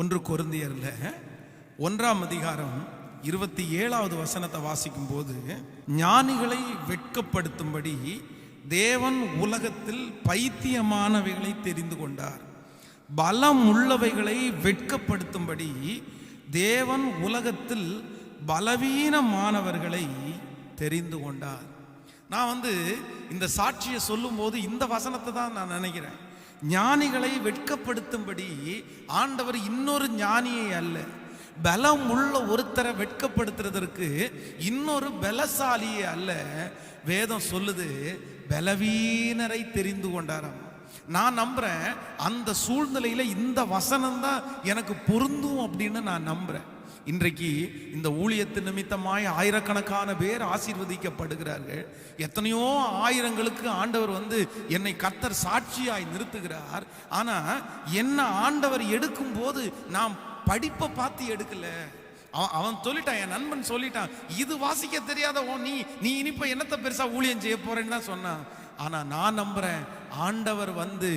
ஒன்று கொருந்தியர்ல ஒன்றாம் அதிகாரம் இருபத்தி ஏழாவது வசனத்தை வாசிக்கும் போது ஞானிகளை வெட்கப்படுத்தும்படி தேவன் உலகத்தில் பைத்தியமானவைகளை தெரிந்து கொண்டார். பலம் உள்ளவைகளை வெட்கப்படுத்தும்படி தேவன் உலகத்தில் பலவீனமானவர்களை தெரிந்து கொண்டார். நான் வந்து இந்த சாட்சியை சொல்லும்போது இந்த வசனத்தை தான் நான் நினைக்கிறேன். ஞானிகளை வெட்கப்படுத்தும்படி ஆண்டவர் இன்னொரு ஞானியை அல்ல. பலம் உள்ள ஒருத்தரை வெட்கப்படுத்துறதற்கு இன்னொரு பலசாலியே அல்ல. வேதம் சொல்லுது பலவீனரை தெரிந்து கொண்டாராம். நான் நம்புறேன் அந்த சூழ்நிலையில இந்த வசனம் தான் எனக்கு பொருந்தும் அப்படின்னு நான் நம்புறேன். இன்றைக்கு இந்த ஊழியத்து நிமித்தமாய் ஆயிரக்கணக்கான பேர் ஆசீர்வதிக்கப்படுகிறார்கள். எத்தனையோ ஆயிரங்களுக்கு ஆண்டவர் வந்து என்னை கத்தர் சாட்சியாய் நிறுத்துகிறார். ஆனா என்ன ஆண்டவர் எடுக்கும் போது நாம் படிப்பை பார்த்து எடுக்கல. அவன் அவன் சொல்லிட்டான் என் நண்பன் சொல்லிட்டான் இது வாசிக்க தெரியாத ஓ நீ நீ இனிப்ப என்னத்தை பெருசா ஊழியம் செய்ய போறேன்னு தான் சொன்னான். ஆனா நான் நம்புறேன் ஆண்டவர் வந்து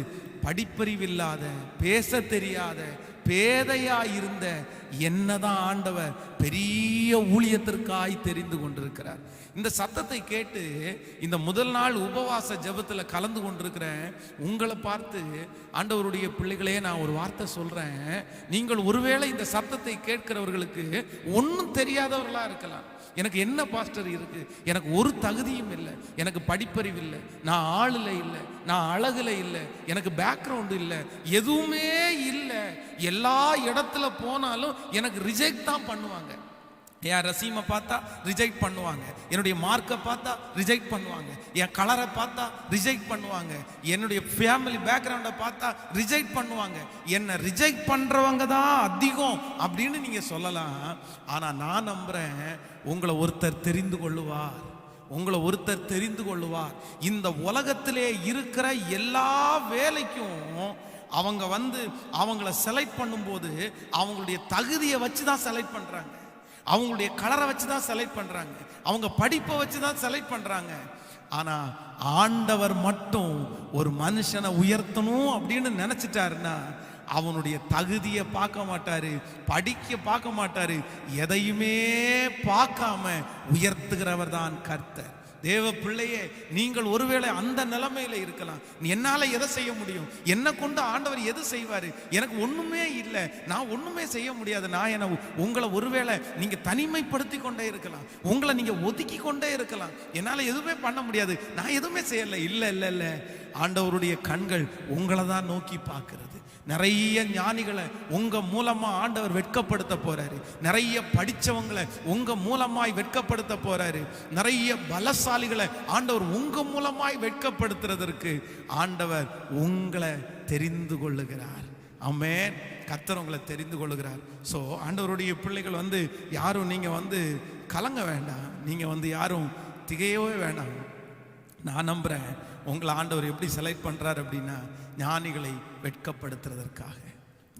படிப்பறிவில்லாத பேச தெரியாத பேதையா இருந்த என்னதான் ஆண்டவர் பெரிய ஊழியத்திற்காய் தெரிந்து கொண்டிருக்கிறார். இந்த சத்தத்தை கேட்டு இந்த முதல் நாள் உபவாச ஜபத்தில் கலந்து கொண்டிருக்கிறேன். உங்களை பார்த்து ஆண்டவருடைய பிள்ளைகளே நான் ஒரு வார்த்தை சொல்றேன். நீங்கள் ஒருவேளை இந்த சத்தத்தை கேட்கிறவர்களுக்கு ஒன்றும் தெரியாதவர்களா இருக்கலாம். எனக்கு என்ன பாஸ்டர் இருக்கு? எனக்கு ஒரு தகுதியும் இல்லை. எனக்கு படிப்பறிவு இல்லை. நான் ஆளுல இல்லை. நான் அழகுல இல்லை. எனக்கு பேக்ரவுண்டு இல்லை. எதுவுமே இல்லை. எல்லா இடத்துல போனாலும் எனக்கு ரிஜெக்ட் தான் பண்ணுவாங்க. என் ரசீமை பார்த்தா ரிஜெக்ட் பண்ணுவாங்க. என்னுடைய மார்க்கை பார்த்தா ரிஜெக்ட் பண்ணுவாங்க. என் கலரை பார்த்தா ரிஜெக்ட் பண்ணுவாங்க. என்னுடைய ஃபேமிலி பேக்ரவுண்டை பார்த்தா ரிஜெக்ட் பண்ணுவாங்க. என்னை ரிஜெக்ட் பண்ணுறவங்க தான் அதிகம் அப்படின்னு நீங்கள் சொல்லலாம். ஆனால் நான் நம்புகிறேன் உங்களை ஒருத்தர் தெரிந்து கொள்ளுவார். உங்களை ஒருத்தர் தெரிந்து கொள்ளுவார். இந்த உலகத்திலே இருக்கிற எல்லா வேலைக்கும் அவங்க வந்து அவங்கள செலக்ட் பண்ணும்போது அவங்களுடைய தகுதியை வச்சு தான் செலக்ட் பண்ணுறாங்க அவங்களுடைய கலரை வச்சு தான் செலக்ட் பண்ணுறாங்க அவங்க படிப்பை வச்சு தான் செலக்ட் பண்ணுறாங்க ஆனால் ஆண்டவர் மட்டும் ஒரு மனுஷனை உயர்த்தணும் அப்படின்னு நினச்சிட்டாருன்னா அவனுடைய தகுதியை பார்க்க மாட்டாரு படிக்க பார்க்க மாட்டாரு எதையுமே பார்க்காம உயர்த்துகிறவர் தான் கர்த்தர். தேவ பிள்ளையே நீங்கள் ஒருவேளை அந்த நிலைமையில இருக்கலாம். என்னால எதை செய்ய முடியும்? என்ன கொண்டு ஆண்டவர் எது செய்வாரு? எனக்கு ஒண்ணுமே இல்லை. நான் ஒண்ணுமே செய்ய முடியாது. நான் என உங்களை ஒருவேளை நீங்க தனிமைப்படுத்தி கொண்டே இருக்கலாம். உங்களை நீங்க ஒதுக்கி கொண்டே இருக்கலாம். என்னால எதுவுமே பண்ண முடியாது. நான் எதுவுமே செய்யல. இல்ல இல்ல இல்ல. ஆண்டவருடைய கண்கள் உங்களை தான் நோக்கி பார்க்கிறது. நிறைய ஞானிகளை உங்க மூலமா ஆண்டவர் வெட்கப்படுத்த போறாரு. நிறைய படிச்சவங்களை உங்க மூலமாய் வெட்கப்படுத்த போறாரு. நிறைய பலசாலிகளை ஆண்டவர் உங்க மூலமாய் வெட்கப்படுத்துறதற்கு ஆண்டவர் உங்களை தெரிந்து கொள்ளுகிறார். ஆமென். கர்த்தர் உங்களை தெரிந்து கொள்ளுகிறார். ஸோ ஆண்டவருடைய பிள்ளைகள் வந்து யாரும் நீங்க வந்து கலங்க வேண்டாம். நீங்க வந்து யாரும் திகையவே வேண்டாம். நான் நம்புறேன். உங்களை ஆண்டவர் எப்படி செலக்ட் பண்ணுறார் அப்படின்னா ஞானிகளை வெட்கப்படுத்துறதற்காக.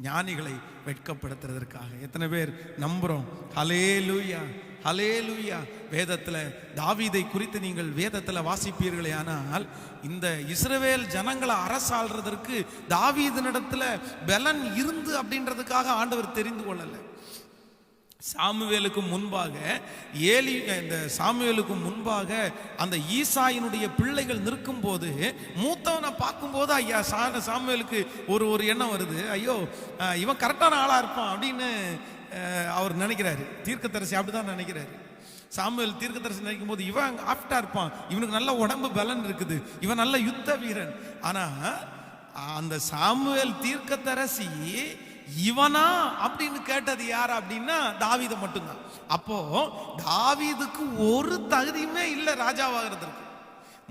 ஞானிகளை வெட்கப்படுத்துறதற்காக. எத்தனை பேர் நம்புகிறோம் ஹலே லூயா ஹலே லூயா வேதத்தில் தாவீதை குறித்து நீங்கள் வேதத்தில் வாசிப்பீர்களே ஆனால் இந்த இஸ்ரவேல் ஜனங்களை அரசாள்றதற்கு தாவீதனிடத்துல பலன் இருந்து அப்படின்றதுக்காக ஆண்டவர் தெரிந்து கொள்ளலை. சாமுவேலுக்கு முன்பாக ஏலி இந்த சாமுவேலுக்கு முன்பாக அந்த ஈசாயினுடைய பிள்ளைகள் நிற்கும் போது மூத்தவனை பார்க்கும்போது ஐயா சா சாமுவேலுக்கு ஒரு ஒரு எண்ணம் வருது. ஐயோ இவன் கரெக்டான ஆளாக இருப்பான் அப்படின்னு அவர் நினைக்கிறாரு. தீர்க்கதரிசி அப்படிதான் நினைக்கிறாரு. சாமுவேல் தீர்க்கதரிசி நினைக்கும் போது இவன் ஆஃப்டா இருப்பான். இவனுக்கு நல்ல உடம்பு பலன் இருக்குது. இவன் நல்ல யுத்த வீரன். ஆனா அந்த சாமுவேல் தீர்க்கதரிசி இவனா அப்படின்னு கேட்டது யார் அப்படின்னா தாவீத மட்டும்தான். அப்போ தாவிதுக்கு ஒரு தகுதியுமே இல்லை ராஜாவாகிறதுக்கு.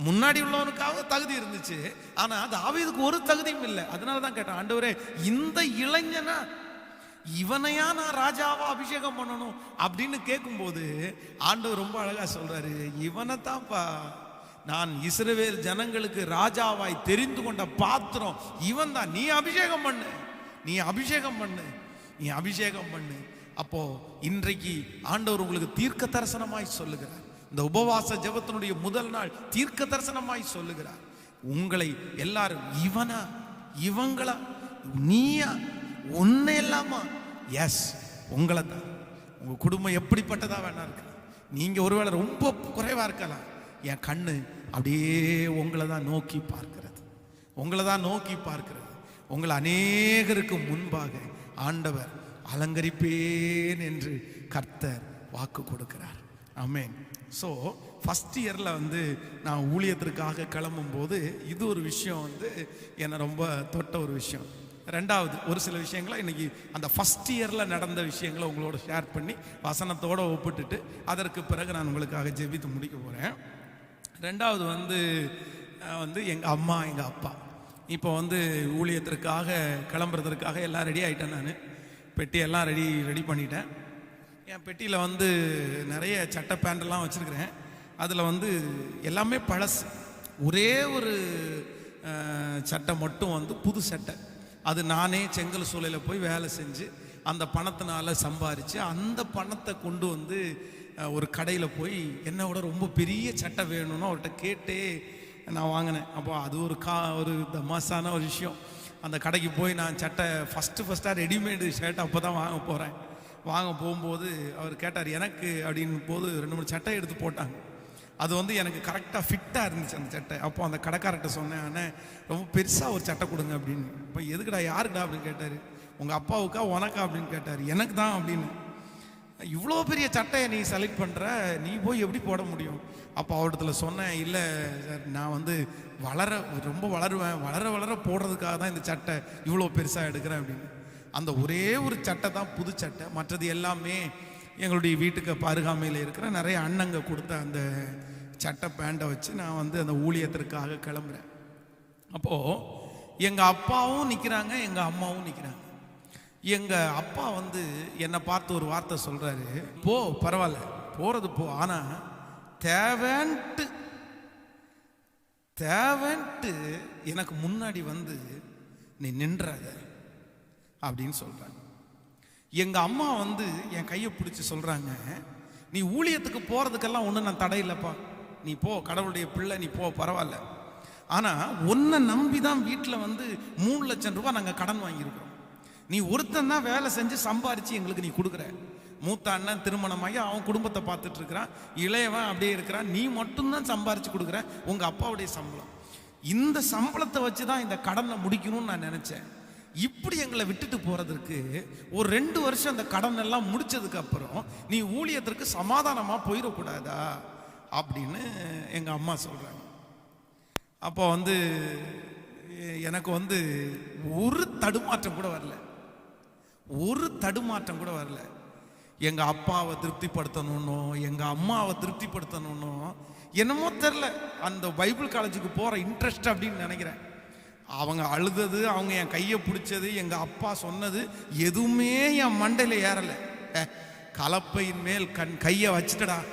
முன்னாடி உள்ளவனுக்காக தகுதி இருந்துச்சு. ஆனா தாவீதுக்கு ஒரு தகுதியும் இல்லை. அதனால தான் கேட்டான் ஆண்டவரே இந்த இளைஞனா இவனையா நான் ராஜாவா அபிஷேகம் பண்ணணும் அப்படின்னு கேட்கும்போது ஆண்டவர் ரொம்ப அழகா சொல்றாரு இவனை தான்ப்பா நான் இஸ்ரவேல் ஜனங்களுக்கு ராஜாவாய் தெரிந்து கொண்ட பாத்திரம் இவன் தான் நீ அபிஷேகம் பண்ணு. நீ அபிஷேகம் பண்ணு. நீ அபிஷேகம் பண்ணு. அப்போ இன்றைக்கு ஆண்டவர் உங்களுக்கு தீர்க்க தரிசனமாய் சொல்லுகிறார். இந்த உபவாச ஜெபத்தினுடைய முதல் நாள் தீர்க்க தரிசனமாய் சொல்லுகிறார். உங்களை எல்லாரும் இவனா? இவங்களா? நீயா? ஒன்னே இல்லாமா எஸ் உங்களை தான். உங்க குடும்பம் எப்படிப்பட்டதா வேணா இருக்கலாம். நீங்க ஒருவேளை ரொம்ப குறைவா இருக்கலாம். என் கண்ணு அப்படியே உங்களை தான் நோக்கி பார்க்கிறது. உங்களை தான் நோக்கி பார்க்கிறது. உங்களை அநேகருக்கு முன்பாக ஆண்டவர் அலங்கரிப்பேன் என்று கர்த்தர் வாக்கு கொடுக்கிறார். ஆமேன் ஸோ ஃபஸ்ட் இயரில் வந்து நான் ஊழியத்திற்காக கிளம்பும்போது இது ஒரு விஷயம் வந்து என்னை ரொம்ப தொட்ட ஒரு விஷயம். ரெண்டாவது ஒரு சில விஷயங்களை இன்றைக்கி அந்த ஃபஸ்ட் இயரில் நடந்த விஷயங்களை உங்களோட ஷேர் பண்ணி வசனத்தோடு ஒப்பிட்டுட்டு அதற்கு பிறகு நான் உங்களுக்காக ஜெபித்து முடிக்க போகிறேன் ரெண்டாவது வந்து வந்து எங்கள் அம்மா எங்கள் அப்பா. இப்போ வந்து ஊழியத்திற்காக கிளம்புறதற்காக எல்லாம் ரெடி ஆகிட்டேன் நான். பெட்டியெல்லாம் ரெடி ரெடி பண்ணிட்டேன். என் பெட்டியில் வந்து நிறைய சட்டை பேண்டெல்லாம் வச்சுருக்கிறேன். அதில் வந்து எல்லாமே பழசு. ஒரே ஒரு சட்டை மட்டும் வந்து புது சட்டை. அது நானே செங்கல் சூளையில் போய் வேலை செஞ்சு அந்த பணத்தினால சம்பாரித்து அந்த பணத்தை கொண்டு வந்து ஒரு கடையில் போய் என்னை விட ரொம்ப பெரிய சட்டை வேணும்னு அவர்கிட்ட கேட்டே நான் வாங்கினேன். அப்போ அது ஒரு கா ஒரு தமாசான ஒரு விஷயம். அந்த கடைக்கு போய் நான் சட்டை ஃபஸ்ட்டு ஃபஸ்ட்டாக ரெடிமேடு ஷர்ட் அப்போ தான் வாங்க போகிறேன் வாங்க போகும்போது அவர் கேட்டார் எனக்கு அப்படின்னு போது ரெண்டு மூணு சட்டை எடுத்து போட்டாங்க. அது வந்து எனக்கு கரெக்டாக ஃபிட்டாக இருந்துச்சு அந்த சட்டை. அப்போ அந்த கடைக்காரர்கிட்ட சொன்னேன் ஆனால் ரொம்ப பெருசாக ஒரு சட்டை கொடுங்க அப்படின்னு. இப்போ எதுக்குடா யாருக்குடா அப்படின்னு கேட்டார். உங்கள் அப்பாவுக்கா உனக்கா? அப்படின்னு கேட்டார். எனக்கு தான் அப்படின்னு. இவ்வளோ பெரிய சட்டையை நீ செலக்ட் பண்ணுற நீ போய் எப்படி போட முடியும்? அப்போ அவர்கிட்ட சொன்னேன் இல்லை சார் நான் வந்து வளர ரொம்ப வளருவேன். வளர வளர போடுறதுக்காக தான் இந்த சட்டை இவ்வளோ பெருசாக எடுக்கிறேன் அப்படின்னு. அந்த ஒரே ஒரு சட்டை தான் புது சட்டை. மற்றது எல்லாமே எங்களுடைய வீட்டுக்கு பருகாமையில் இருக்கிற நிறைய அண்ணங்க கொடுத்த அந்த சட்டை பேண்டை வச்சு நான் வந்து அந்த ஊழியத்திற்காக கிளம்புறேன். அப்போது எங்கள் அப்பாவும் நிற்கிறாங்க எங்கள் அம்மாவும் நிற்கிறாங்க எங்கள் அப்பா வந்து என்னை பார்த்து ஒரு வார்த்தை சொல்கிறாரு போ பரவாயில்ல. போகிறது போ. ஆனால் தேவைன்ட்டு தேவைன்ட்டு எனக்கு முன்னாடி வந்து நீ நின்றாத அப்படின்னு சொல்கிறாங்க எங்கள் அம்மா வந்து என் கையை பிடிச்சி சொல்கிறாங்க நீ ஊழியத்துக்கு போகிறதுக்கெல்லாம் ஒன்றும் நான் தடை இல்லைப்பா. நீ போ கடவுளுடைய பிள்ளை நீ போ பரவாயில்ல. ஆனால் ஒன்றை நம்பி தான் வீட்டில் வந்து மூணு லட்சம் ரூபாய் நாங்கள் கடன் வாங்கியிருக்கோம். நீ ஒருத்தன் தான் வேலை செஞ்சு சம்பாரிச்சு எங்களுக்கு நீ கொடுக்குற. மூத்த அண்ணன் திருமணமாகி அவன் குடும்பத்தை பார்த்துட்டு இருக்கிறான். இளையவன் அப்படியே இருக்கிறான். நீ மட்டும்தான் சம்பாரிச்சு கொடுக்குற. உங்க அப்பாவுடைய சம்பளம். இந்த சம்பளத்தை வச்சு தான் இந்த கடனை முடிக்கணும்னு நான் நினைச்சேன். இப்படி எங்களை விட்டுட்டு போகிறதுக்கு ஒரு ரெண்டு வருஷம் அந்த கடன் எல்லாம் முடிச்சதுக்கு அப்புறம் நீ ஊழியத்திற்கு சமாதானமா போயிடக்கூடாதா? அப்படின்னு எங்க அம்மா சொல்றாங்க. அப்போ வந்து எனக்கு வந்து ஒரு தடுமாற்றம் கூட வரல. ஒரு தடுமாற்றம் கூட வரல. எங்கள் அப்பாவை திருப்திப்படுத்தணும்னோ எங்கள் அம்மாவை திருப்திப்படுத்தணும்னோ என்னமோ தெரில அந்த பைபிள் காலேஜுக்கு போகிற இன்ட்ரெஸ்ட் அப்படின்னு நினைக்கிறேன். அவங்க அழுதது அவங்க என் கையை பிடிச்சது எங்கள் அப்பா சொன்னது எதுவுமே என் மண்டையில் ஏறலை. ஏ, கலப்பையின் மேல் கண் கையை வச்சுட்டடா.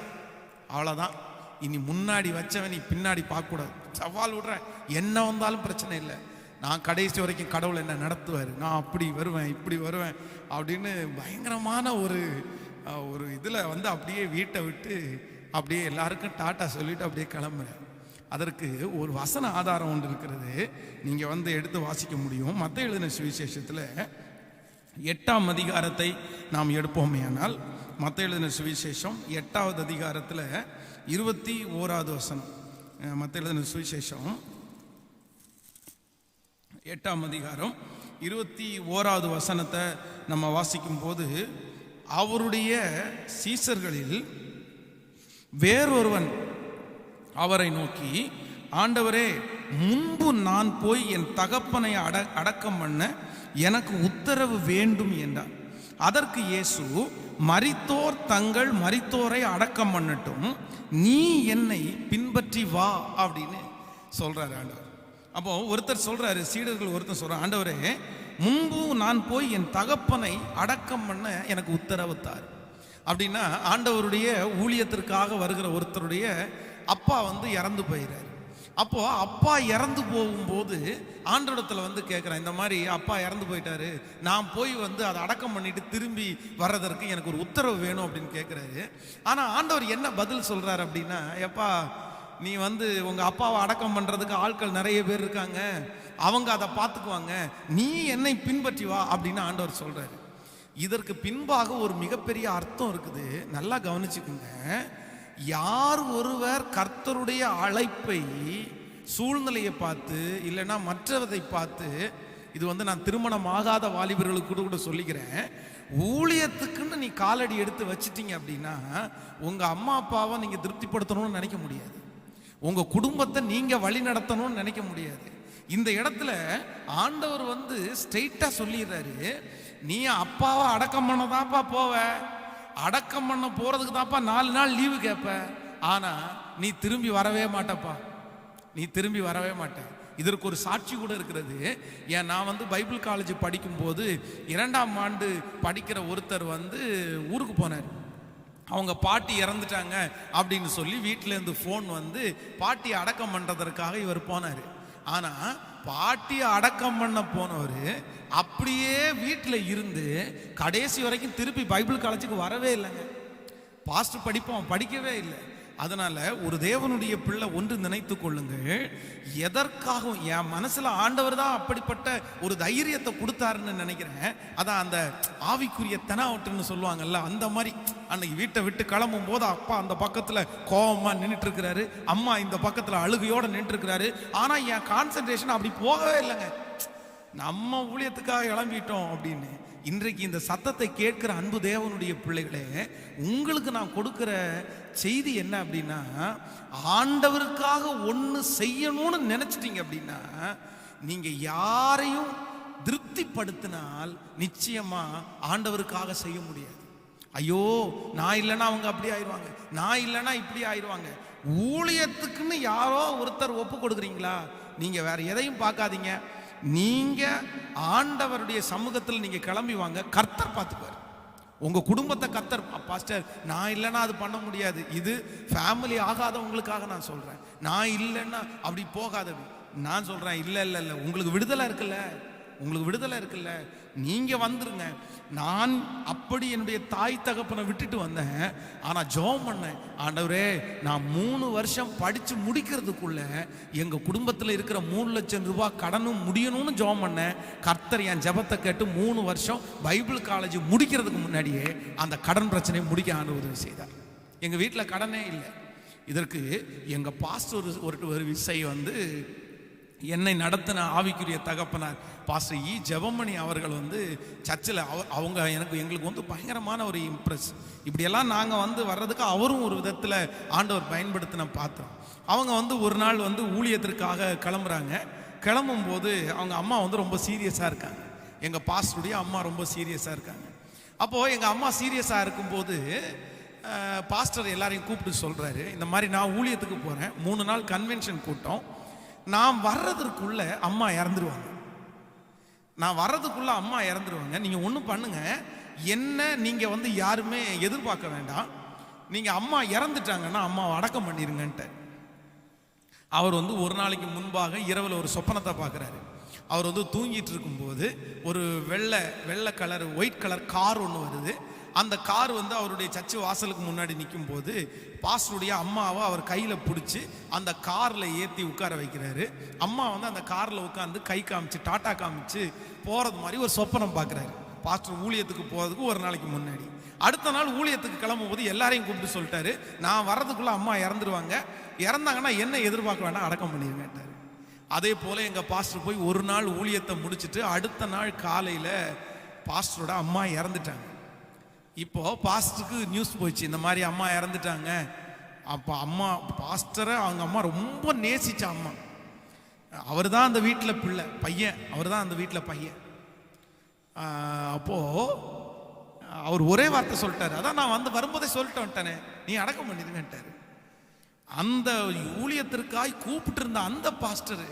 அவ்வளோதான் இனி முன்னாடி வச்சவன் நீ பின்னாடி பார்க்கக்கூடாது. சவால் விடுறேன். என்ன வந்தாலும் பிரச்சனை இல்லை. நான் கடைசி வரைக்கும் கடவுள் என்ன நடத்துவார். நான் அப்படி வருவேன் இப்படி வருவேன் அப்படின்னு பயங்கரமான ஒரு ஒரு இதில் வந்து அப்படியே வீட்டை விட்டு அப்படியே எல்லாருக்கும் டாட்டா சொல்லிவிட்டு அப்படியே கிளம்புறேன். அதற்கு ஒரு வசன ஆதாரம் ஒன்று இருக்கிறது. நீங்கள் வந்து எடுத்து வாசிக்க முடியும். மற்ற எழுதின சுவிசேஷத்தில் எட்டாம் அதிகாரத்தை நாம் எடுப்போமே ஆனால் மற்ற எழுதின சுவிசேஷம் எட்டாவது அதிகாரத்தில் இருபத்தி ஓராவது வசனம். மற்ற எழுதின சுவிசேஷம் எட்டாம் அதிகாரம் இருபத்தி ஓராவது வசனத்தை நம்ம வாசிக்கும் போது அவருடைய சீசர்களில் வேறொருவன் அவரை நோக்கி ஆண்டவரே முன்பு நான் போய் என் தகப்பனை அட அடக்கம் பண்ண எனக்கு உத்தரவு வேண்டும் என்றார். அதற்கு இயேசு மரித்தோர் தங்கள் மரித்தோரை அடக்கம் பண்ணட்டும். நீ என்னை பின்பற்றி வா அப்படின்னு சொல்றாரு ஆண்டவர். அப்போ ஒருத்தர் சொல்றாரு சீடர்கள் ஒருத்தர் சொல்றார் ஆண்டவரே முன்பு நான் போய் என் தகப்பனை அடக்கம் பண்ண எனக்கு உத்தரவுத்தார் அப்படின்னா ஆண்டவருடைய ஊழியத்திற்காக வருகிற ஒருத்தருடைய அப்பா வந்து இறந்து போயிறார். அப்போ அப்பா இறந்து போகும்போது ஆண்டவரத்தில் வந்து கேட்குறேன் இந்த மாதிரி அப்பா இறந்து போயிட்டாரு. நான் போய் வந்து அதை அடக்கம் பண்ணிட்டு திரும்பி வர்றதற்கு எனக்கு ஒரு உத்தரவு வேணும் அப்படின்னு கேட்குறாரு ஆனால் ஆண்டவர் என்ன பதில் சொல்கிறார் அப்படின்னா எப்பா நீ வந்து உங்கள் அப்பாவை அடக்கம் பண்ணுறதுக்கு ஆட்கள் நிறைய பேர் இருக்காங்க. அவங்க அதை பார்த்துக்குவாங்க. நீ என்னை பின்பற்றி வா அப்படின்னு ஆண்டவர் சொல்கிறாரு இதற்கு பின்பாக ஒரு மிகப்பெரிய அர்த்தம் இருக்குது. நல்லா கவனிச்சுக்கோங்க. யார் ஒருவர் கர்த்தருடைய அழைப்பை சூழ்நிலையை பார்த்து இல்லைன்னா மற்றவதை பார்த்து இது வந்து நான் திருமணம் ஆகாத வாலிபர்களுக்கு கூட கூட சொல்லிக்கிறேன். ஊழியத்துக்குன்னு நீ காலடி எடுத்து வச்சிட்டீங்க அப்படின்னா உங்கள் அம்மா அப்பாவை நீங்கள் திருப்திப்படுத்தணும்னு நினைக்க முடியாது. உங்கள் குடும்பத்தை நீங்கள் வழி நடத்தணும்னு நினைக்க முடியாது. இந்த இடத்துல ஆண்டவர் வந்து ஸ்ட்ரெயிட்டாக சொல்லிடுறாரு. நீ அப்பாவை அடக்கம் பண்ணதாப்பா போவ. அடக்கம் பண்ண போகிறதுக்கு தான்ப்பா நாலு நாள் லீவு கேட்ப ஆனால் நீ திரும்பி வரவே மாட்டப்பா. நீ திரும்பி வரவே மாட்ட. இதற்கு ஒரு சாட்சி கூட இருக்கிறது. ஏன் நான் வந்து பைபிள் காலேஜ் படிக்கும்போது இரண்டாம் ஆண்டு படிக்கிற ஒருத்தர் வந்து ஊருக்கு போனார். அவங்க பாட்டி இறந்துட்டாங்க அப்படின்னு சொல்லி வீட்டிலேருந்து ஃபோன் வந்து பாட்டி அடக்கம் பண்ணுறதற்காக இவர் போனார். ஆனால் பாட்டியை அடக்கம் பண்ண போனவர் அப்படியே வீட்டில் இருந்து கடைசி வரைக்கும் திருப்பி பைபிள் காலேஜுக்கு வரவே இல்லைங்க. பாஸ்டர் படிப்போம் படிக்கவே இல்லை. அதனால ஒரு தேவனுடைய பிள்ளை ஒன்று நினைத்து கொள்ளுங்கள். எதற்காகவும் என் மனசுல ஆண்டவர் தான் அப்படிப்பட்ட ஒரு தைரியத்தை கொடுத்தாருன்னு நினைக்கிறேன். அதான் அந்த ஆவிக்குரிய தெனாவட்டுன்னு சொல்லுவாங்கல்ல அந்த மாதிரி. அன்னைக்கு வீட்டை விட்டு கிளம்பும் போது அப்பா அந்த பக்கத்துல கோவமா நின்றுட்டு இருக்கிறாரு அம்மா இந்த பக்கத்துல அழுகையோட நின்றுட்டு இருக்கிறாரு ஆனா என் கான்சென்ட்ரேஷன் அப்படி போகவே இல்லைங்க. நம்ம ஊழியத்துக்காக இளம்பிட்டோம் அப்படின்னு. இன்றைக்கு இந்த சத்தத்தை கேட்கிற அன்பு தேவனுடைய பிள்ளைகளே உங்களுக்கு நான் கொடுக்கிற செய்தி என்ன அப்படின்னா ஆண்டவருக்காக ஒன்று செய்யணும்னு நினைச்சிட்டீங்க அப்படின்னா நீங்கள் யாரையும் திருப்திப்படுத்தினால் நிச்சயமாக ஆண்டவருக்காக செய்ய முடியாது. ஐயோ நான் இல்லைன்னா அவங்க அப்படி ஆயிடுவாங்க நான் இல்லைன்னா இப்படி ஆயிடுவாங்க. ஊழியத்துக்குன்னு யாரோ ஒருத்தர் ஒப்பு கொடுக்குறீங்களா? நீங்கள் வேற எதையும் பார்க்காதீங்க. நீங்க ஆண்டவருடைய சமூகத்தில் நீங்க கிளம்பி வாங்க கர்த்தர் பார்த்துக்குவார் உங்க குடும்பத்தை கர்த்தர் பாஸ்டர் நான் இல்லைன்னா அது பண்ண முடியாது. இது ஃபேமிலி ஆகாதவங்களுக்காக நான் சொல்றேன். நான் இல்லைன்னா அப்படி போகாதது. நான் சொல்றேன் இல்லை இல்லை இல்லை உங்களுக்கு விடுதலை இருக்குல்ல. உங்களுக்கு விடுதலை இருக்குல்ல? நீங்க வந்துருங்க. நான் அப்படி என்னுடைய தாய் தகப்பனை விட்டுட்டு வந்தேன். ஆனா ஜெபம் பண்ணேன். ஆண்டவரே நான் மூணு வருஷம் படிச்சு முடிக்கிறதுக்குள்ள எங்க குடும்பத்துல இருக்கிற மூணு லட்சம் ரூபாய் கடனும் முடியணும்னு ஜெபம் பண்ணேன். கர்த்தர் என் ஜெபத்தை கேட்டு மூணு வருஷம் பைபிள் காலேஜ் முடிக்கிறதுக்கு முன்னாடியே அந்த கடன் பிரச்சனையை முடிக்க ஆண்டு உதவி செய்தார். எங்க வீட்டில் கடனே இல்லை. இதற்கு எங்க பாஸ்டர் ஒரு ஒரு ஒரு விசை வந்து என்னை நடத்தின ஆவிக்குரிய தகப்பனார். பாஸ்டர் இ e. ஜெபமணி அவர்கள் வந்து சர்ச்சில் அவ அவங்க எனக்கு எங்களுக்கு வந்து பயங்கரமான ஒரு இம்ப்ரெஸ் இப்படியெல்லாம் நாங்கள் வந்து வர்றதுக்கு அவரும் ஒரு விதத்தில் ஆண்டவர் பயன்படுத்தின பாத்திரம். அவங்க வந்து ஒரு நாள் வந்து ஊழியத்திற்காக கிளம்புறாங்க. கிளம்பும்போது அவங்க அம்மா வந்து ரொம்ப சீரியஸாக இருக்காங்க. எங்கள் பாஸ்டருடைய அம்மா ரொம்ப சீரியஸாக இருக்காங்க. அப்போது எங்கள் அம்மா சீரியஸாக இருக்கும்போது பாஸ்டர் எல்லாரையும் கூப்பிட்டு சொல்கிறாரு இந்த மாதிரி நான் ஊழியத்துக்கு போகிறேன் மூணு நாள் கன்வென்ஷன் கூட்டம். நான் வர்றதற்குள்ள அம்மா இறந்துருவாங்க. நான் வர்றதுக்குள்ள அம்மா இறந்துருவாங்க. நீங்க ஒன்றும் பண்ணுங்க. என்ன நீங்க வந்து யாருமே எதிர்பார்க்க வேண்டாம். நீங்க அம்மா இறந்துட்டாங்கன்னா அம்மாவை அடக்கம் பண்ணிருங்கன்ட்டு. அவர் வந்து ஒரு நாளைக்கு முன்பாக இரவில் ஒரு சொப்பனத்தை பார்க்குறாரு. அவர் வந்து தூங்கிட்டு இருக்கும்போது ஒரு வெள்ளை வெள்ளை கலர் ஒயிட் கலர் கார் ஒன்று வருது. அந்த கார் வந்து அவருடைய சர்ச்சு வாசலுக்கு முன்னாடி நிற்கும் போது பாஸ்டருடைய அம்மாவை அவர் கையில் பிடிச்சி அந்த காரில் ஏற்றி உட்கார வைக்கிறாரு. அம்மா வந்து அந்த காரில் உட்காந்து கை காமிச்சு டாட்டா காமிச்சு போகிறது மாதிரி ஒரு சொப்பனம் பார்க்குறாரு பாஸ்டர் ஊழியத்துக்கு போகிறதுக்கு ஒரு நாளைக்கு முன்னாடி. அடுத்த நாள் ஊழியத்துக்கு கிளம்பும் போது எல்லாரையும் கூப்பிட்டு சொல்லிட்டாரு. நான் வர்றதுக்குள்ளே அம்மா இறந்துருவாங்க. இறந்தாங்கன்னா என்ன எதிர்பார்க்க வேண்டாம் அடக்கம் பண்ணிடுவேன்ட்டார் அதே போல் எங்கள் பாஸ்டர் போய் ஒரு நாள் ஊழியத்தை முடிச்சுட்டு அடுத்த நாள் காலையில் பாஸ்டரோட அம்மா இறந்துட்டாங்க. இப்போ பாஸ்டருக்கு நியூஸ் போயிடுச்சு. இந்த மாதிரி அம்மா இறந்துட்டாங்க. அப்போ அம்மா பாஸ்டரை அவங்க அம்மா ரொம்ப நேசிச்ச அம்மா. அவர் தான் அந்த வீட்டில் பிள்ளை பையன். அவர் தான் அந்த வீட்டில் பையன். அப்போது அவர் ஒரே வார்த்தை சொல்லிட்டாரு. அதான் நான் வந்து வரும்போதே சொல்லிட்டு வந்துட்டேனே நீ அடக்கம் பண்ணிருங்கன்ட்டாரு அந்த ஊழியத்திற்காய் கூப்பிட்டு இருந்த அந்த பாஸ்டரு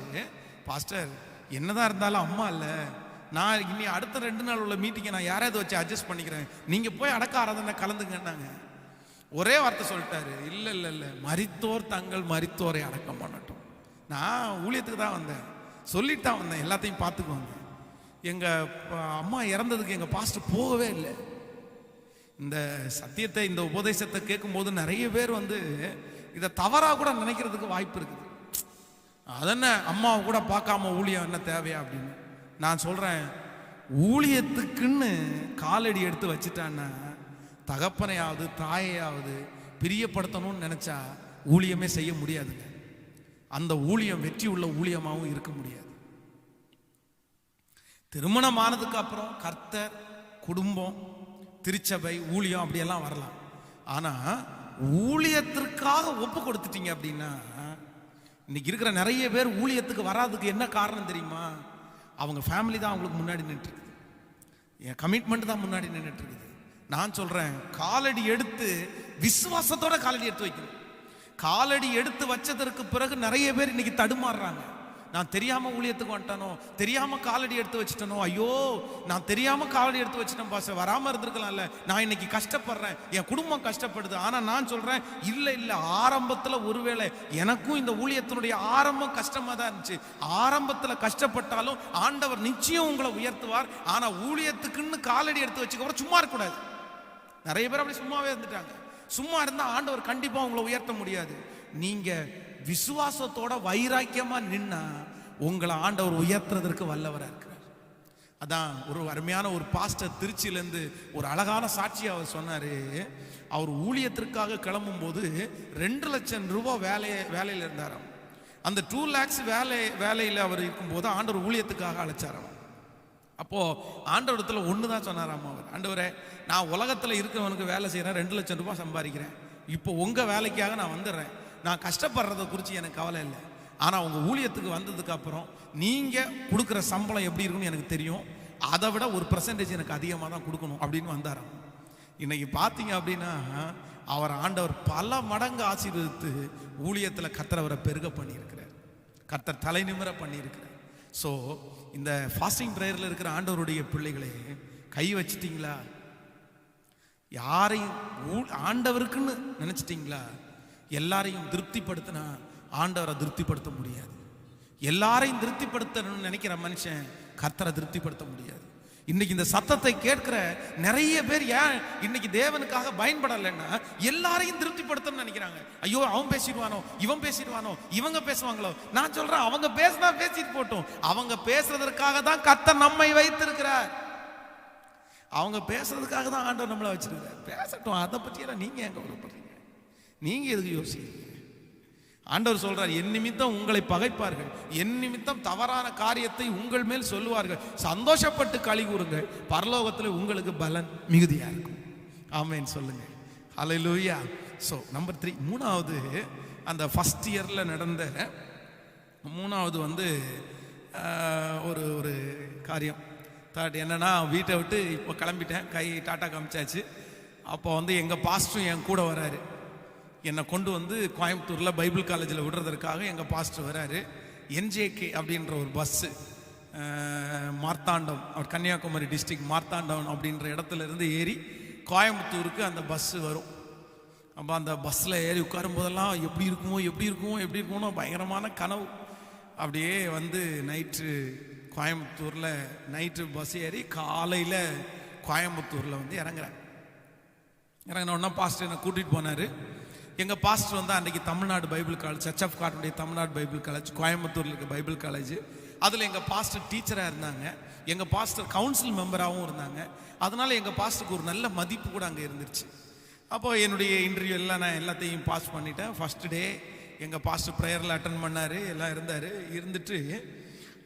பாஸ்டர் என்னதான் இருந்தாலும் அம்மா இல்லை. நான் இனி அடுத்த ரெண்டு நாள் உள்ள மீட்டிங்கை நான் யாராவது வச்சு அட்ஜஸ்ட் பண்ணிக்கிறேன். நீங்கள் போய் அடக்க ஆராதனை கலந்துங்கன்னாங்க ஒரே வார்த்தை சொல்லிட்டாரு. இல்லை இல்லை இல்லை. மரித்தோர் தங்கள் மரித்தோரை அடக்கம் பண்ணட்டும். நான் ஊழியத்துக்கு தான் வந்தேன். சொல்லிட்டு தான் வந்தேன். எல்லாத்தையும் பார்த்துக்குவாங்க எங்கள் அம்மா இறந்ததுக்கு எங்கள் பாஸ்டர் போகவே இல்லை. இந்த சத்தியத்தை இந்த உபதேசத்தை கேட்கும்போது நிறைய பேர் வந்து இதை தவறாக கூட நினைக்கிறதுக்கு வாய்ப்பு இருக்குது. அதென்ன? அம்மாவை கூட பார்க்காம ஊழியம் என்ன தேவையா அப்படின்னு. நான் சொல்கிறேன் ஊழியத்துக்குன்னு காலடி எடுத்து வச்சுட்டான்னா தகப்பனையாவது தாயையாவது பிரியப்படுத்தணும்னு நினச்சா ஊழியமே செய்ய முடியாதுங்க. அந்த ஊழியம் வெற்றி உள்ள ஊழியமாகவும் இருக்க முடியாது. திருமணம் ஆனதுக்கு அப்புறம் கர்த்தர் குடும்பம் திருச்சபை ஊழியம் அப்படியெல்லாம் வரலாம். ஆனால் ஊழியத்திற்காக ஒப்பு கொடுத்துட்டீங்க அப்படின்னா இன்னைக்கு இருக்கிற நிறைய பேர் ஊழியத்துக்கு வராதுக்கு என்ன காரணம் தெரியுமா? அவங்க ஃபேமிலி தான் அவங்களுக்கு முன்னாடி நின்றுருக்குது என் கமிட்மெண்ட் தான் முன்னாடி நின்றுட்டு இருக்குது. நான் சொல்கிறேன் காலடி எடுத்து விசுவாசத்தோட காலடி எடுத்து வைக்கணும். காலடி எடுத்து வச்சதற்கு பிறகு நிறைய பேர் இன்னைக்கு தடுமாறுறாங்க. நான் தெரியாம ஊழியத்துக்கு வந்துட்டானோ தெரியாம காலடி எடுத்து வச்சிட்டனோ ஐயோ நான் தெரியாம காலடி எடுத்து வச்சிட்டேன் பாச வராம இருந்திருக்கலாம்ல. நான் இன்னைக்கு கஷ்டப்படுறேன் என் குடும்பம் கஷ்டப்படுது. ஆனா நான் சொல்றேன் இல்ல இல்ல ஆரம்பத்துல ஒருவேளை எனக்கும் இந்த ஊழியத்தினுடைய ஆரம்பம் கஷ்டமா தான் இருந்துச்சு. ஆரம்பத்துல கஷ்டப்பட்டாலும் ஆண்டவர் நிச்சயம் உங்களை உயர்த்துவார். ஆனா ஊழியத்துக்குன்னு காலடி எடுத்து வச்சுக்க சும்மா இருக்கக்கூடாது. நிறைய பேர் அப்படி சும்மாவே இருந்துட்டாங்க. சும்மா இருந்தா ஆண்டவர் கண்டிப்பா உங்களை உயர்த்த முடியாது. நீங்க விசுவாசத்தோட வைராக்கியமா நின்னா உங்களை ஆண்டவர் உயர்த்துறதற்கு வல்லவராக இருக்கிறார். அதான் ஒரு அருமையான ஒரு பாஸ்டர் திருச்சியிலேருந்து ஒரு அழகான சாட்சி அவர் சொன்னார். அவர் ஊழியத்திற்காக கிளம்பும் போது ரெண்டு லட்சம் ரூபாய் வேலையை வேலையில் இருந்தாராம். அந்த டூ லேக்ஸ் வேலை வேலையில் அவர் இருக்கும்போது ஆண்டவர் ஊழியத்துக்காக அழைச்சாராம். அப்போது ஆண்டவரத்தில் ஒன்று தான் சொன்னாராம் அவர். ஆண்டவரே நான் உலகத்தில் இருக்கிறவனுக்கு வேலை செய்கிறேன் ரெண்டு லட்சம் ரூபாய் சம்பாதிக்கிறேன். இப்போ உங்கள் வேலைக்காக நான் வந்துடுறேன். நான் கஷ்டப்படுறத குறித்து எனக்கு கவலை இல்லை. ஆனால் உங்கள் ஊழியத்துக்கு வந்ததுக்கு அப்புறம் நீங்கள் கொடுக்குற சம்பளம் எப்படி இருக்குன்னு எனக்கு தெரியும். அதை விட ஒரு பர்சன்டேஜ் எனக்கு அதிகமாக தான் கொடுக்கணும் அப்படின்னு வந்தாராம். இன்னைக்கு பார்த்தீங்க அப்படின்னா அவர் ஆண்டவர் பல மடங்கு ஆசீர்வதித்து ஊழியத்தில் கத்தரவரை பெருக பண்ணியிருக்கிறார். கத்தர் தலை நிமிர பண்ணியிருக்கிறார். ஸோ இந்த ஃபாஸ்டிங் ப்ரேயரில் இருக்கிற ஆண்டவருடைய பிள்ளைகளே கை வச்சிட்டீங்களா? யாரையும் ஊ- ஆண்டவருக்குன்னு நினச்சிட்டிங்களா? எல்லாரையும் திருப்திப்படுத்தினா ஆண்டவரை திருப்திப்படுத்த முடியாது. எல்லாரையும் திருப்திப்படுத்தணும்னு நினைக்கிற மனுஷன் கர்த்தரை திருப்திப்படுத்த முடியாது. இன்னைக்கு இந்த சத்தத்தை கேட்கிற நிறைய பேர் ஏன் இன்னைக்கு தேவனுக்காக பயன்படலைன்னா எல்லாரையும் திருப்திப்படுத்தணும்னு நினைக்கிறாங்க. ஐயோ அவன் பேசிடுவானோ இவன் பேசிடுவானோ இவங்க பேசுவாங்களோ? நான் சொல்றேன் அவங்க பேசினா பேசிட்டு போட்டும். அவங்க பேசுறதற்காக தான் கர்த்தர் நம்மை வைத்திருக்கிறார். அவங்க பேசுறதுக்காக தான் ஆண்டவர் நம்மளை வச்சிருக்காரு பேசட்டும் அதை பற்றியெல்லாம் நீங்க எங்க கவலைப்படுறீங்க? நீங்க எதுக்கு யோசிக்கிறீங்க? ஆண்டவர் சொல்றார் என் நிமித்தம் உங்களை பகைப்பார்கள். என் நிமித்தம் தவறான காரியத்தை உங்கள் மேல் சொல்லுவார்கள். சந்தோஷப்பட்டு களி கூறுங்க பரலோகத்தில் உங்களுக்கு பலன் மிகுதியா இருக்கும். ஆமேன்னு சொல்லுங்க. லூயா ஸோ நம்பர் த்ரீ மூணாவது அந்த ஃபஸ்ட் இயரில் நடந்த மூணாவது வந்து ஒரு ஒரு காரியம். தாட் என்னென்னா வீட்டை விட்டு இப்போ கிளம்பிட்டேன். கை டாட்டா காமிச்சாச்சு. அப்போ வந்து எங்கள் பாஸ்டரும் என் கூட வராரு. என்னை கொண்டு வந்து கோயம்புத்தூரில் பைபிள் காலேஜில் விடுறதற்காக எங்கள் பாஸ்டர் வராரு. என்ஜேகே அப்படின்ற ஒரு பஸ்ஸு மார்த்தாண்டம் அவர் கன்னியாகுமரி டிஸ்ட்ரிக்ட் மார்த்தாண்டம் அப்படின்ற இடத்துல இருந்து ஏறி கோயம்புத்தூருக்கு அந்த பஸ்ஸு வரும். அப்போ அந்த பஸ்ஸில் ஏறி உட்காரும் போதெல்லாம் எப்படி இருக்குமோ எப்படி இருக்குமோ எப்படி இருக்குமோ பயங்கரமான கனவு. அப்படியே வந்து நைட்டு கோயம்புத்தூரில் நைட்டு பஸ் ஏறி காலையில் கோயம்புத்தூரில் வந்து இறங்குறேன். இறங்கின உடனே பாஸ்டர் என்னை கூட்டிகிட்டு போனார். எங்கள் பாஸ்டர் வந்து அன்றைக்கி Tamil Nadu Bible college church of காட்டுடைய Tamil Nadu Bible college கோயம்புத்தூரில் இருக்க பைபிள் காலேஜ். அதில் எங்கள் பாஸ்டர் டீச்சராக இருந்தாங்க. எங்கள் பாஸ்டர் கவுன்சில் மெம்பராகவும் இருந்தாங்க. அதனால எங்கள் பாஸ்டருக்கு ஒரு நல்ல மதிப்பு கூட அங்கே இருந்துருச்சு. அப்போ என்னுடைய இன்டர்வியூ எல்லாம் நான் எல்லாத்தையும் பாஸ் பண்ணிட்டேன். ஃபர்ஸ்ட் டே எங்கள் பாஸ்டர் ப்ரேயரில் அட்டன் பண்ணார். எல்லாம் இருந்தார். இருந்துட்டு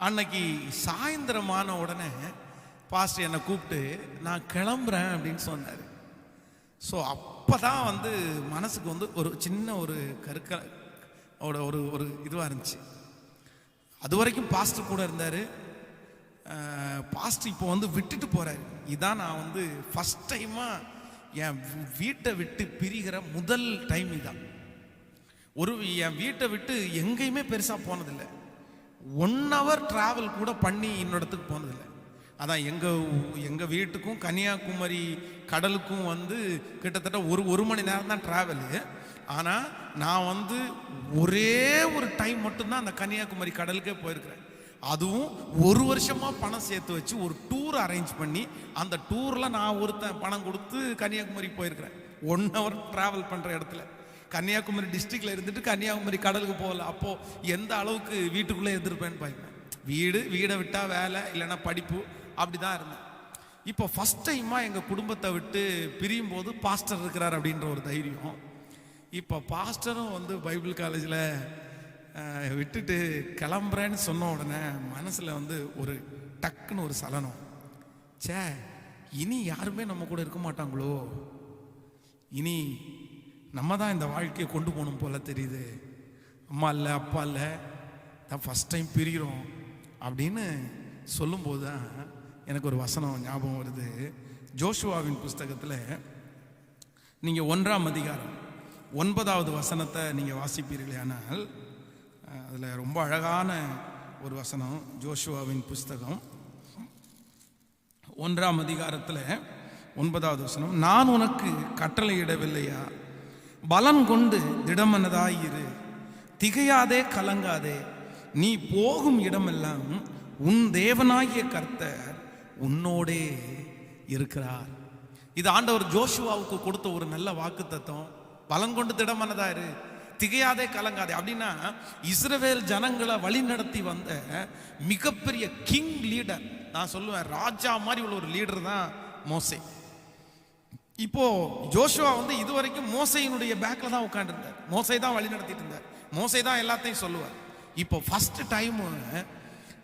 அன்னைக்கு சாயந்தரமான உடனே பாஸ்டர் என்னை கூப்பிட்டு நான் கிளம்புறேன் அப்படின்னு சொன்னார். ஸோ அப் அப்போ தான் வந்து மனசுக்கு வந்து ஒரு சின்ன ஒரு கருக்க ஒரு ஒரு ஒரு இதுவாக இருந்துச்சு. அது வரைக்கும் பாஸ்டர் கூட இருந்தார். பாஸ்டர் இப்போ வந்து விட்டுட்டு போகிறார் இதான் நான் வந்து ஃபஸ்ட் டைமாக என் வீட்டை விட்டு பிரிகிற முதல் டைம் இதான். ஒரு என் வீட்டை விட்டு எங்கேயுமே பெருசாக போனதில்லை. ஒன் ஹவர் ட்ராவல் கூட பண்ணி இன்னொடத்துக்கு போனதில்லை. அதான் எங்கள் எங்கள் வீட்டுக்கும் கன்னியாகுமரி கடலுக்கும் வந்து கிட்டத்தட்ட ஒரு ஒரு மணி நேரம் தான் ட்ராவலு ஆனால் நான் வந்து ஒரே ஒரு டைம் மட்டும்தான் அந்த கன்னியாகுமரி கடலுக்கே போயிருக்கிறேன். அதுவும் ஒரு வருஷமாக பணம் சேர்த்து வச்சு ஒரு டூர் அரேஞ்ச் பண்ணி அந்த டூரில் நான் ஒருத்தன் பணம் கொடுத்து கன்னியாகுமரி போயிருக்கிறேன். ஒன் ஹவர் ட்ராவல் பண்ணுற இடத்துல. கன்னியாகுமரி டிஸ்ட்ரிக்டில் இருந்துட்டு கன்னியாகுமரி கடலுக்கு போகல. அப்போது எந்த அளவுக்கு வீட்டுக்குள்ளே இருந்திருப்பேன்னு பாருங்க. வீடு வீடை விட்டால் வேலை இல்லைன்னா படிப்பு அப்படிதான் இருந்தேன். இப்போ ஃபர்ஸ்ட் டைமா எங்க குடும்பத்தை விட்டு பிரியும் போது பாஸ்டர் இருக்கிறார் அப்படின்ற ஒரு தைரியம். இப்போ பாஸ்டரும் வந்து பைபிள் காலேஜில் விட்டுட்டு கிளம்புறேன்னு சொன்ன உடனே மனசில் வந்து ஒரு டக்குன்னு ஒரு சலனம். ச்சே இனி யாருமே நம்ம கூட இருக்க மாட்டாங்களோ? இனி நம்ம தான் இந்த வாழ்க்கையை கொண்டு போகணும் போல தெரியுது. அம்மா இல்லை அப்பா இல்லை தான் ஃபஸ்ட் டைம் பிரிகிறோம் அப்படின்னு சொல்லும்போது தான் எனக்கு ஒரு வசனம் ஞாபகம் வருது. ஜோஷுவாவின் புஸ்தகத்தில் நீங்கள் ஒன்றாம் அதிகாரம் ஒன்பதாவது வசனத்தை நீங்கள் வாசிப்பீர்களே ஆனால் அதில் ரொம்ப அழகான ஒரு வசனம் ஜோஷுவாவின் புஸ்தகம். ஒன்றாம் அதிகாரத்தில் ஒன்பதாவது வசனம் நான் உனக்கு கட்டளையிடவில்லையா பலன் கொண்டு திடமனதாயிரு திகையாதே கலங்காதே. நீ போகும் இடமெல்லாம் உன் தேவனாகிய கர்த்தர் உன்னோடே இருக்கிறார். இது ஆண்டவர் ஜோஷுவாவுக்கு கொடுத்த ஒரு நல்ல வாக்கு தத்துவம் பலங்கொண்டு திகையாதே கலங்காதே. அப்படின்னா இஸ்ரவேல் ஜனங்களை வழி நடத்தி வந்த மிகப்பெரிய கிங் லீடர் நான் சொல்லுவேன் ராஜா மாதிரி உள்ள ஒரு லீடர் தான் மோசை. இப்போ ஜோஷுவா வந்து இதுவரைக்கும் மோசையினுடைய பேக்ல தான் உட்காந்துருந்தார் மோசை தான் வழி நடத்திட்டு இருந்தார். மோசை தான் எல்லாத்தையும் சொல்லுவார். இப்போ ஃபர்ஸ்ட் டைம்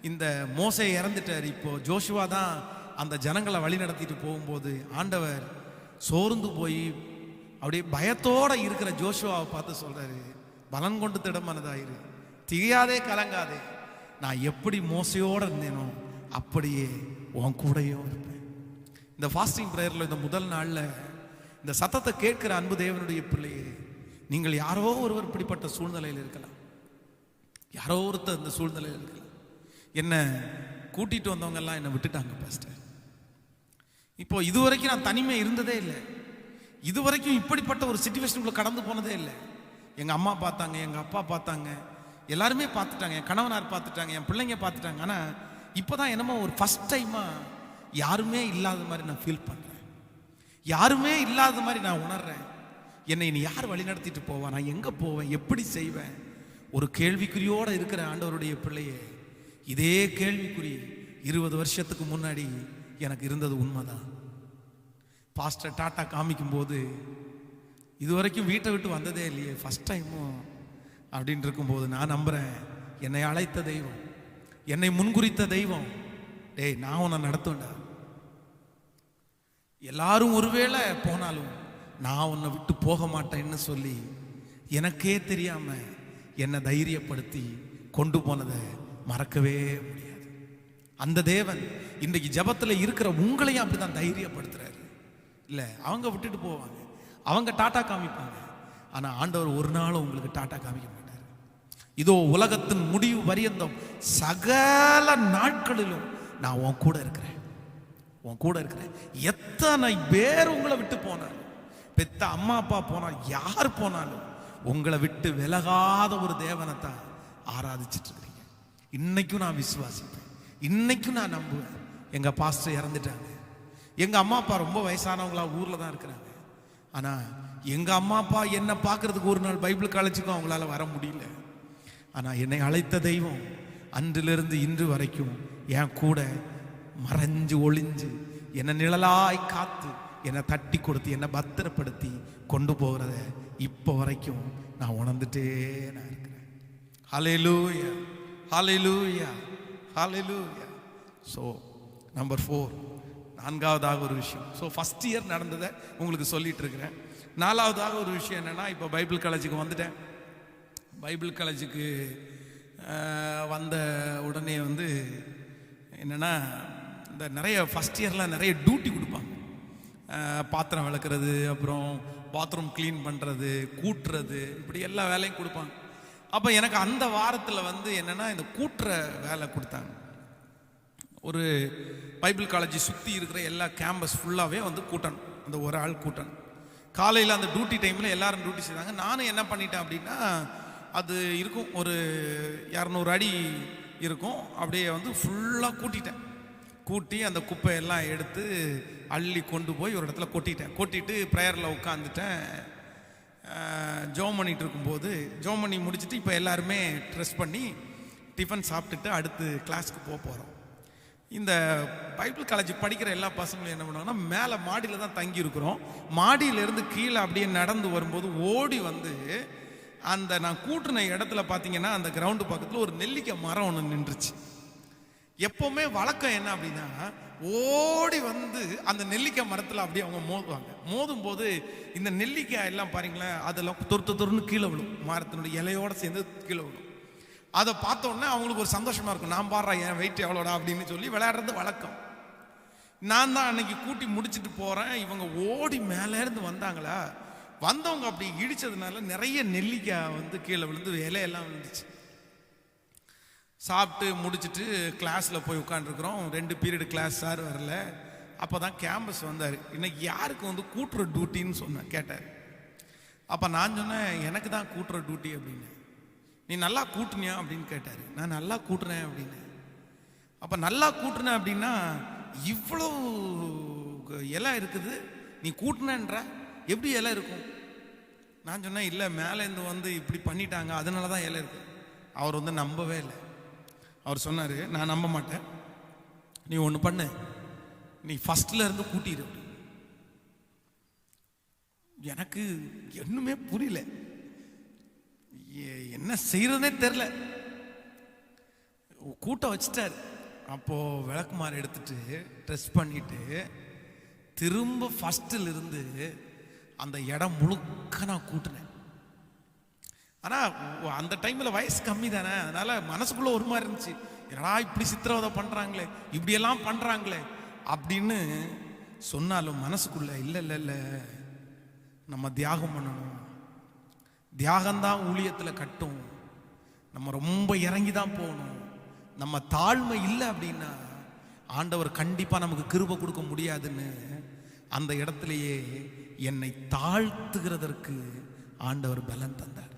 இந்த மோசை இறந்துட்டார். இப்போ ஜோஷுவா தான் அந்த ஜனங்களை வழி நடத்திட்டு போகும்போது ஆண்டவர் சோர்ந்து போய் அப்படியே பயத்தோடு இருக்கிற ஜோஷுவாவை பார்த்து சொல்கிறாரு பலன் கொண்டு திடமானதாயிரு. திகையாதே கலங்காதே. நான் எப்படி மோசையோடு இருந்தேனோ அப்படியே உன் கூடையோ இருப்பேன். இந்த ஃபாஸ்டிங் ப்ரேயரில் இந்த முதல் நாளில் இந்த சத்தத்தை கேட்கிற அன்பு தேவனுடைய பிள்ளையே நீங்கள் யாரோ ஒருவர் இப்படிப்பட்ட சூழ்நிலையில் இருக்கலாம். யாரோ ஒருத்தர் இந்த சூழ்நிலையில் இருக்கலாம். என்னை கூட்டிட்டு வந்தவங்கெல்லாம் என்னை விட்டுட்டாங்க பாஸ்டர் இப்போ இதுவரைக்கும் நான் தனிமை இருந்ததே இல்லை. இதுவரைக்கும் இப்படிப்பட்ட ஒரு சுச்சுவேஷனுக்குள்ள கடந்து போனதே இல்லை. எங்கள் அம்மா பார்த்தாங்க எங்கள் அப்பா பார்த்தாங்க எல்லாருமே பார்த்துட்டாங்க என் கணவனார் பார்த்துட்டாங்க என் பிள்ளைங்க பார்த்துட்டாங்க. ஆனால் இப்போ தான் என்னமோ ஒரு ஃபஸ்ட் டைமாக யாருமே இல்லாத மாதிரி நான் ஃபீல் பண்ணுறேன் யாருமே இல்லாத மாதிரி நான் உணர்றேன். என்னை இனி யார் வழி நடத்திட்டு போவா? நான் எங்கே போவேன்? எப்படி செய்வேன்? ஒரு கேள்விக்குறியோடு இருக்கிற ஆண்டவருடைய பிள்ளையை இதே கேள்விக்குறி இருபது வருஷத்துக்கு முன்னாடி எனக்கு இருந்தது உண்மைதான். பாஸ்டர் டாட்டா காமிக்கும் போது இது வரைக்கும் வீட்டை விட்டு வந்ததே இல்லையே ஃபர்ஸ்ட் டைமும் அப்படின்னு இருக்கும்போது நான் நம்புறேன் என்னை அழைத்த தெய்வம் என்னை முன்குறித்த தெய்வம் டேய் நான் உன்னை நடத்துவேன்டா. எல்லாரும் ஒருவேளை போனாலும் நான் உன்னை விட்டு போக மாட்டேன்னு சொல்லி எனக்கே தெரியாம என்னை தைரியப்படுத்தி கொண்டு போனதை மறக்கவே முடியாது. அந்த தேவன் இன்றைக்கு ஜபத்தில் இருக்கிற உங்களையும் அப்படிதான் தைரியப்படுத்துறாரு. இல்லை அவங்க விட்டுட்டு போவாங்க. அவங்க டாட்டா காமிப்பாங்க. ஆனால் ஆண்டவர் ஒரு நாளும் உங்களுக்கு டாட்டா காமிக்க மாட்டார். இதோ உலகத்தின் முடிவு பரியந்தம் சகல நாட்களிலும் நான் உன் கூட இருக்கிறேன். உன் கூட இருக்கிறேன். எத்தனை பேர் உங்களை விட்டு போனாலும் பெத்த அம்மா அப்பா போனால் யார் போனாலும் உங்களை விட்டு விலகாத ஒரு தேவனை தான் ஆராதிச்சிட்டு இருக்கிறீங்க. இன்னைக்கும் நான் விசுவாசிப்பேன். இன்னைக்கும் நான் நம்புவேன். எங்க பாஸ்டர் இறந்துட்டாங்க எங்க அம்மா அப்பா ரொம்ப வயசானவங்களா ஊர்ல தான் இருக்கிறாங்க. ஆனா எங்க அம்மா அப்பா என்ன பார்க்குறதுக்கு ஒரு நாள் பைபிள் காலேஜுக்கும் அவங்களால வர முடியல. ஆனா என்னை அழைத்த தெய்வம் அன்றிலிருந்து இன்று வரைக்கும் என் கூட மறைஞ்சு ஒளிஞ்சு என்னை நிழலாய் காத்து என்னை தட்டி கொடுத்து என்னை பத்திரப்படுத்தி கொண்டு போகிறத இப்போ வரைக்கும் நான் உணர்ந்துட்டே நான் இருக்கிறேன். Hallelujah hallelujah hallelujah so number four நான்காவதாக ஒரு விஷயம். ஸோ ஃபஸ்ட் இயர் நடந்ததை உங்களுக்கு சொல்லிட்டு இருக்கிறேன் நாலாவதாக ஒரு விஷயம் என்னென்னா இப்போ பைபிள் காலேஜுக்கு வந்துட்டேன். பைபிள் காலேஜுக்கு வந்த உடனே வந்து என்னென்னா இந்த நிறைய ஃபஸ்ட் இயரில் நிறைய டியூட்டி கொடுப்பாங்க. பாத்திரம் விளக்குறது அப்புறம் பாத்ரூம் க்ளீன் பண்ணுறது கூட்டுறது இப்படி எல்லா வேலையும் கொடுப்பாங்க. அப்போ எனக்கு அந்த வாரத்தில் வந்து என்னென்னா இந்த கூட்டுற வேலை கொடுத்தாங்க. ஒரு பைபிள் காலேஜ் சுற்றி இருக்கிற எல்லா கேம்பஸ் ஃபுல்லாகவே வந்து கூட்டணும். அந்த ஒரு ஆள் கூட்டணும். காலையில் அந்த டியூட்டி டைமில் எல்லாரும் டியூட்டி செய்தாங்க. நானும் என்ன பண்ணிட்டேன் அப்படின்னா அது இருக்கும். ஒரு இரநூறு அடி இருக்கும். அப்படியே வந்து ஃபுல்லாக கூட்டிட்டேன். கூட்டி அந்த குப்பையெல்லாம் எடுத்து அள்ளி கொண்டு போய் ஒரு இடத்துல கொட்டிட்டேன். கொட்டிட்டு ப்ரேயரில் உட்காந்துட்டேன் ஜோம் பண்ணிட்டு இருக்கும்போது ஜோம் பண்ணி முடிச்சுட்டு இப்போ எல்லாருமே ட்ரெஸ் பண்ணி டிஃபன் சாப்பிட்டுட்டு அடுத்து கிளாஸ்க்கு போக போகிறோம் இந்த பைபிள் காலேஜ் படிக்கிற எல்லா பசங்களும் என்ன பண்ணுவாங்கன்னா மேலே மாடியில் தான் தங்கி இருக்கிறோம். மாடியிலேருந்து கீழே அப்படியே நடந்து வரும்போது ஓடி வந்து அந்த நான் கூட்டின இடத்துல பார்த்தீங்கன்னா அந்த கிரவுண்டு பக்கத்தில் ஒரு நெல்லிக்காய் மரம் ஒன்று நின்றுச்சு. எப்போவுமே வழக்கம் என்ன அப்படின்னா ஓடி வந்து அந்த நெல்லிக்காய் மரத்தில் அப்படியே அவங்க மோதுவாங்க. மோதும் போது இந்த நெல்லிக்காய் எல்லாம் பாருங்களேன் அதெல்லாம் தொறுத்து தொறுன்னு கீழே விழும். மரத்தினுடைய இலையோடு சேர்ந்து கீழே விழும். அதை பார்த்தோன்னே அவங்களுக்கு ஒரு சந்தோஷமாக இருக்கும். நான் பாடுறேன் என் வெயிட் எவ்வளோடா? அப்படின்னு சொல்லி விளையாடுறது வழக்கம். நான் தான் அன்னைக்கு கூட்டி முடிச்சிட்டு போகிறேன் இவங்க ஓடி மேலே இருந்து வந்தாங்களா? வந்தவங்க அப்படி இடிச்சதுனால நிறைய நெல்லிக்காய் வந்து கீழே விழுந்து இலையெல்லாம் விழுந்துச்சு. சாப்பிட்டு முடிச்சுட்டு கிளாஸில் போய் உட்காந்துருக்குறோம் ரெண்டு பீரியட் கிளாஸ் சார் வரல. அப்போ தான் கேம்பஸ் வந்தார். இன்னைக்கு யாருக்கு வந்து கூட்டுற டியூட்டின்னு சொன்னேன் கேட்டார். அப்போ நான் சொன்னேன் எனக்கு தான் கூட்டுற டியூட்டி அப்படின்னு. நீ நல்லா கூட்டுனியா? அப்படின்னு கேட்டார். நான் நல்லா கூட்டுறேன் அப்படின்னு. அப்போ நல்லா கூட்டுனேன் அப்படின்னா இவ்வளோ இலை இருக்குது. நீ கூட்டினன்ற? எப்படி இலை இருக்கும்? நான் சொன்னேன் இல்லை மேலேருந்து வந்து இப்படி பண்ணிட்டாங்க. அதனால தான் இலை இருக்கு. அவர் வந்து நம்பவே இல்லை. அவர் சொன்னார் நான் நம்ப மாட்டேன். நீ ஒன்று பண்ணு. நீ ஃபஸ்ட்டில் இருந்து கூட்டிடு எனக்கு ஒண்ணுமே புரியல. என்ன செய்கிறதுனே தெரில கூட்டம் வச்சிட்டாரு. அப்போது விளக்குமாறு எடுத்துட்டு ட்ரெஸ் பண்ணிட்டு திரும்ப ஃபஸ்ட்டில் இருந்து அந்த இடம் முழுக்க நான் கூட்டினேன். ஆனால் அந்த டைமில் வயசு கம்மி தானே அதனால் மனசுக்குள்ளே ஒரு மாதிரி இருந்துச்சு. என்னடா இப்படி சித்திரவதை பண்ணுறாங்களே இப்படியெல்லாம் பண்ணுறாங்களே அப்படின்னு சொன்னாலும் மனசுக்குள்ளே இல்லை இல்லை இல்லை. நம்ம தியாகம் பண்ணணும். தியாகம்தான் ஊழியத்தில் கட்டும். நம்ம ரொம்ப இறங்கி தான் போகணும். நம்ம தாழ்மை இல்லை அப்படின்னா ஆண்டவர் கண்டிப்பாக நமக்கு கிருபை கொடுக்க முடியாதுன்னு அந்த இடத்துலையே என்னை தாழ்த்துகிறதற்கு ஆண்டவர் பலன் தந்தார்.